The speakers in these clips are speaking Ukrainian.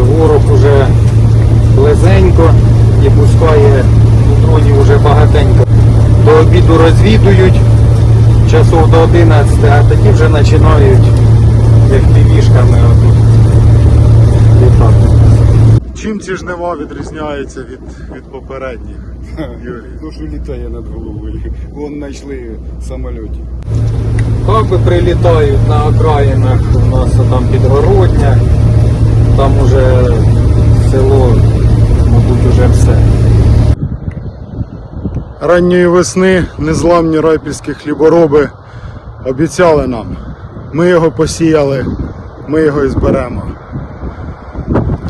ворог уже близенько і пускає дронів уже багатенько. До обіду розвідують часов до 11, а тоді вже починають FPV-шками отут літати. Чим ці жнива відрізняються від, від попередніх? Юрій. Ну, що літає над головою. Вон знайшли самольотик. Каби прилітають на окраїнах, у нас там підгородня, там уже село, мабуть, уже все. Ранньої весни незламні райпільські хлібороби обіцяли нам. Ми його посіяли, ми його і зберемо.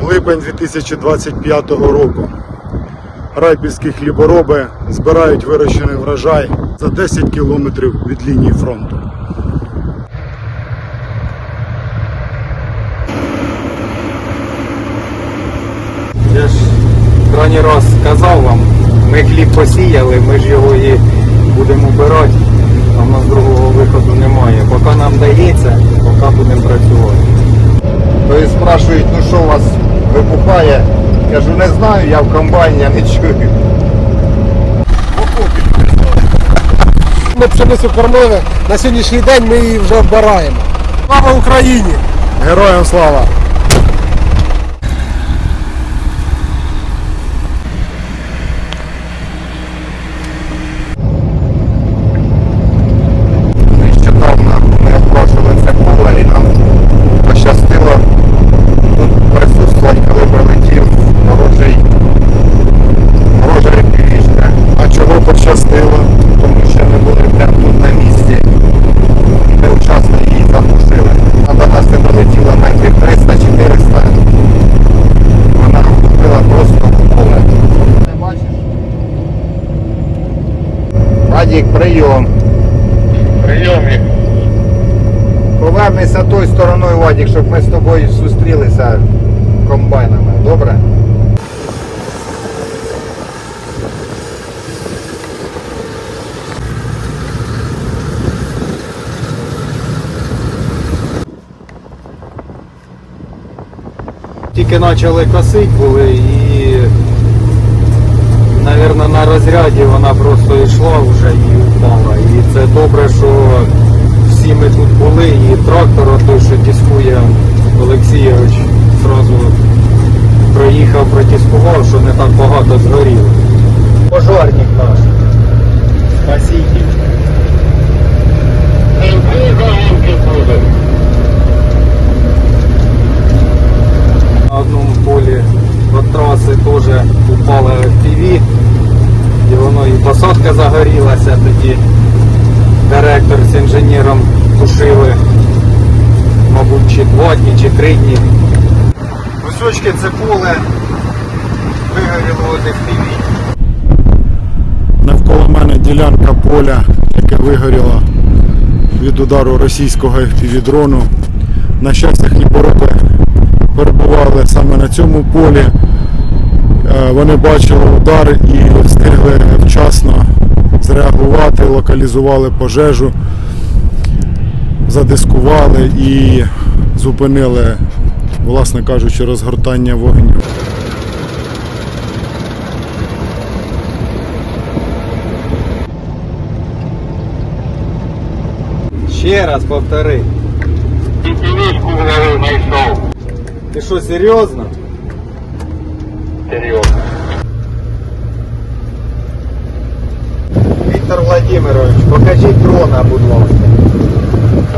Липень 2025 року. Райпільські хлібороби збирають вирощений врожай за 10 кілометрів від лінії фронту. Я ж крайній раз казав вам, ми хліб посіяли, ми ж його і будемо вбирати, а в нас другого виходу немає. Поки нам дається, поки будемо працювати. То і спрашують, ну що у вас вибухає? Кажу, не знаю, я в комбайні, я не чую. Ми пшеницю кормили, на сьогоднішній день ми її вже вбираємо. Слава Україні! Героям слава! Нещодавно ми обложили це поле і нам пощастило тут присутствувати, коли прилетів ворожий ворожа півічка. А чого пощастило? Тому що ми були прямо тут на місці. І ми вчасно її заглушили. А до нас не долетіло метрів 300-400. Вона вкупила просто в поле. Не бачиш? Вадік, прийом. Прийомі. Повернися тою стороною, Вадік, щоб ми з тобою зустрілися комбайнами. Добре? Тільки почали косити були і, мабуть, на розряді вона просто йшла вже і впала. І це добре, що всі ми тут були, і трактор, той, що тискує Олексійович, одразу проїхав, протіскував, що не так багато згоріло. Пожарник наш. Спаситель. На одному полі від траси теж упала FPV, і воно і посадка загорілася, тоді директор з інженером тушили, мабуть, чи два дні, чи три дні. Кусочки це поле вигоріло FPV. Навколо мене ділянка поля, яке вигоріло від удару російського FPV-дрону. На щастя, хлібороби перебували саме на цьому полі. Е, Вони бачили удар і встигли вчасно зреагувати, локалізували пожежу, задискували і зупинили, власне кажучи, розгортання вогню. Ще раз повтори. Голову знайшов. Ти що? Серйозно. Віктор Владимирович, покажіть дрона, будь ласка.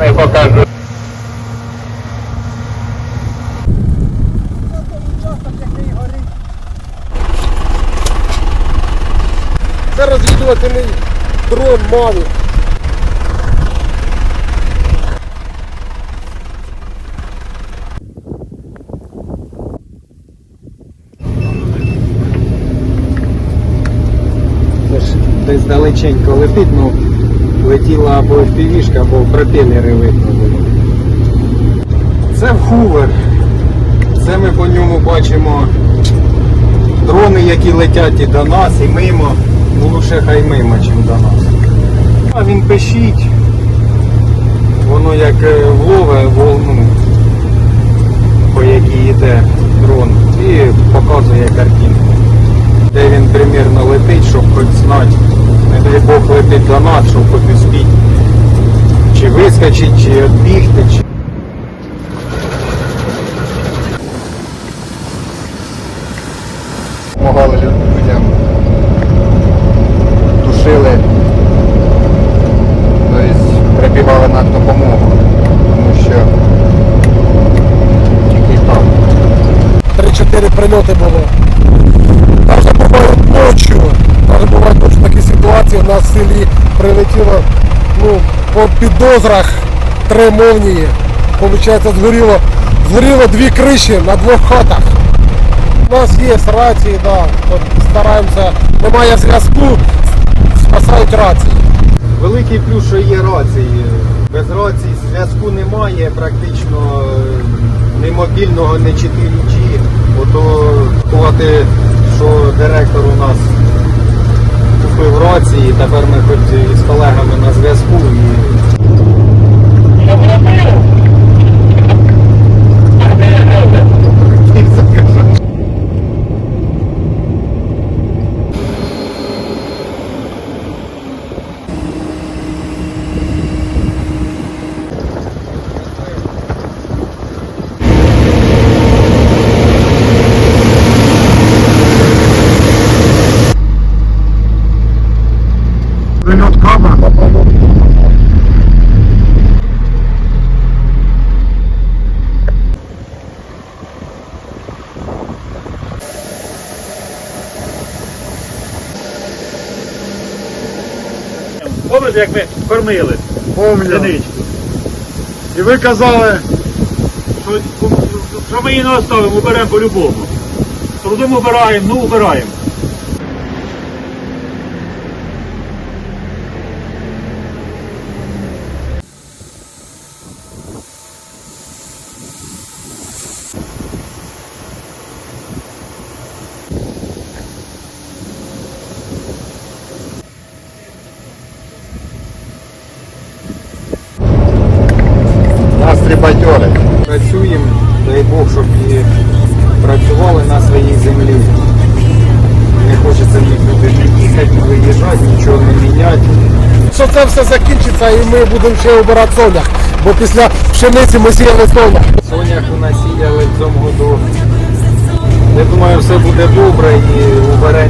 Не покажу. Це розвідувальний дрон Маві. Це ж десь далеченько летить, ну летіла або FPV-шка, або пропелери видно було. Це Хувер. Це ми по ньому бачимо дрони, які летять і до нас, і мимо. Ну лише хай мимо, чим до нас. А він пишіть. Воно як е, влове волну, по якій йде. дрон і показує картинку. Де він примірно летить, щоб хоч знати. Не дай Бог летить до нас, щоб хоч. Чи вискочить, чи відбігти, чи. Помагали людям. Селі прилетіло ну, по підозрах три молнії. Получається, згоріло, згоріло дві криші на двох хатах. У нас є рації, да. Стараємося. Немає зв'язку, спасають рації. Великий плюс, що є рації. Без рації зв'язку немає, практично е, ні мобільного, ні 4G. Ото сказати, що директор у нас купив і тепер ми хоч з колегами на зв'язку і Пам'ятаєте, як ми кормили Помню. синичку? І ви казали, Що, що ми її не оставимо, уберемо по-любому. Трудом убираємо, ну убираємо. Працюємо, дай Бог, щоб і працювали на своїй землі. Не хочеться нікуди їхати, виїжджати, нічого не міняти. Що це все закінчиться і ми будемо ще обирати сонях. Бо після пшениці ми сіяли сонях. Сонях у нас сіяли в цьому году. Я думаю, все буде добре і уберемо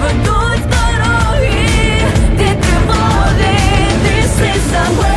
ведуть дороги, від тривоги, this is the